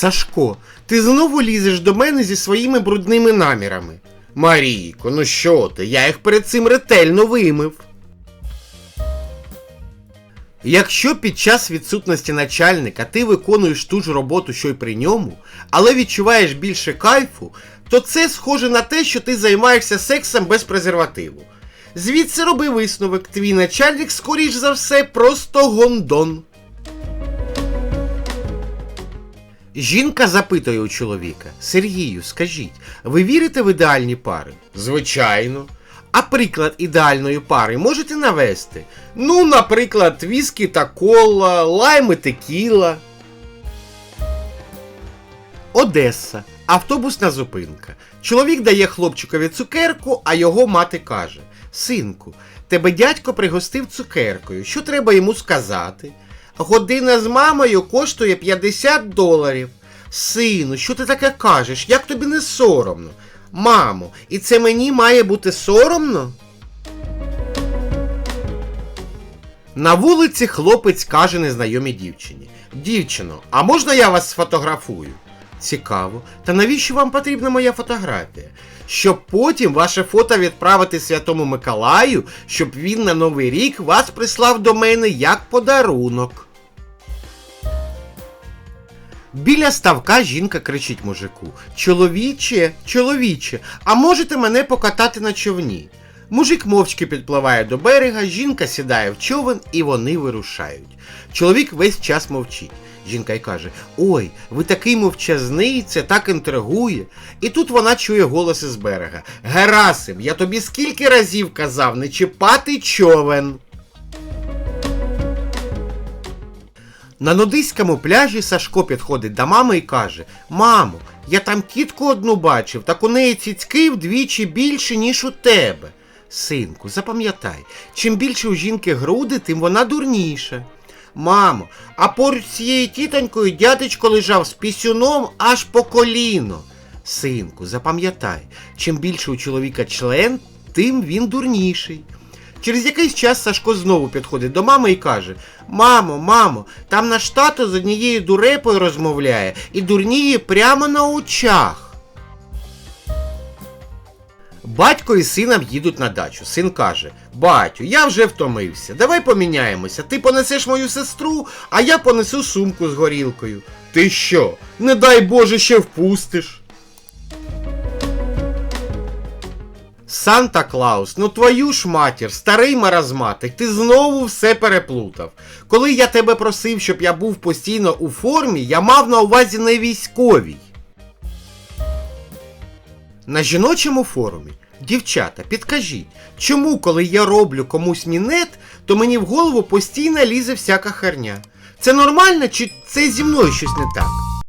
Сашко, ти знову лізеш до мене зі своїми брудними намірами. Марійко, ну що ти? Я їх перед цим ретельно вимив. Якщо під час відсутності начальника ти виконуєш ту ж роботу, що й при ньому, але відчуваєш більше кайфу, то це схоже на те, що ти займаєшся сексом без презервативу. Звідси роби висновок, твій начальник, скоріш за все, просто гондон. Жінка запитує у чоловіка: Сергію, скажіть, ви вірите в ідеальні пари? Звичайно. А приклад ідеальної пари можете навести? Ну, наприклад, віскі та кола, лайм і текіла. Одеса. Автобусна зупинка. Чоловік дає хлопчикові цукерку, а його мати каже: Синку, тебе дядько пригостив цукеркою. Що треба йому сказати? Година з мамою коштує 50 доларів. Сину, що ти таке кажеш? Як тобі не соромно? Мамо, і це мені має бути соромно? На вулиці хлопець каже незнайомій дівчині: Дівчино, а можна я вас сфотографую? Цікаво. Та навіщо вам потрібна моя фотографія? Щоб потім ваше фото відправити Святому Миколаю, щоб він на Новий рік вас прислав до мене як подарунок. Біля ставка жінка кричить мужику: Чоловіче, чоловіче, а можете мене покатати на човні? Мужик мовчки підпливає до берега, жінка сідає в човен і вони вирушають. Чоловік весь час мовчить. Жінка й каже: Ой, ви такий мовчазний, це так інтригує. І тут вона чує голос із берега: Герасим, я тобі скільки разів казав не чіпати човен. На нудиському пляжі Сашко підходить до мами і каже: Мамо, я там кітку одну бачив, так у неї цицьки вдвічі більше, ніж у тебе. Синку, запам'ятай, чим більше у жінки груди, тим вона дурніша. Мамо, а поруч з цією тітонькою дядечко лежав з пісюном аж по коліно. Синку, запам'ятай, чим більше у чоловіка член, тим він дурніший. Через якийсь час Сашко знову підходить до мами і каже: Мамо, мамо, там наш тато з однією дурепою розмовляє і дурніє прямо на очах. Батько і сином їдуть на дачу. Син каже: Батю, я вже втомився. Давай поміняємося. Ти понесеш мою сестру, а я понесу сумку з горілкою. Ти що? Не дай Боже, ще впустиш. Санта Клаус, ну твою ж матір, старий маразматик, ти знову все переплутав. Коли я тебе просив, щоб я був постійно у формі, я мав на увазі не військовій. На жіночому форумі. Дівчата, підкажіть, чому, коли я роблю комусь мінет, то мені в голову постійно лізе всяка херня? Це нормально чи це зі мною щось не так?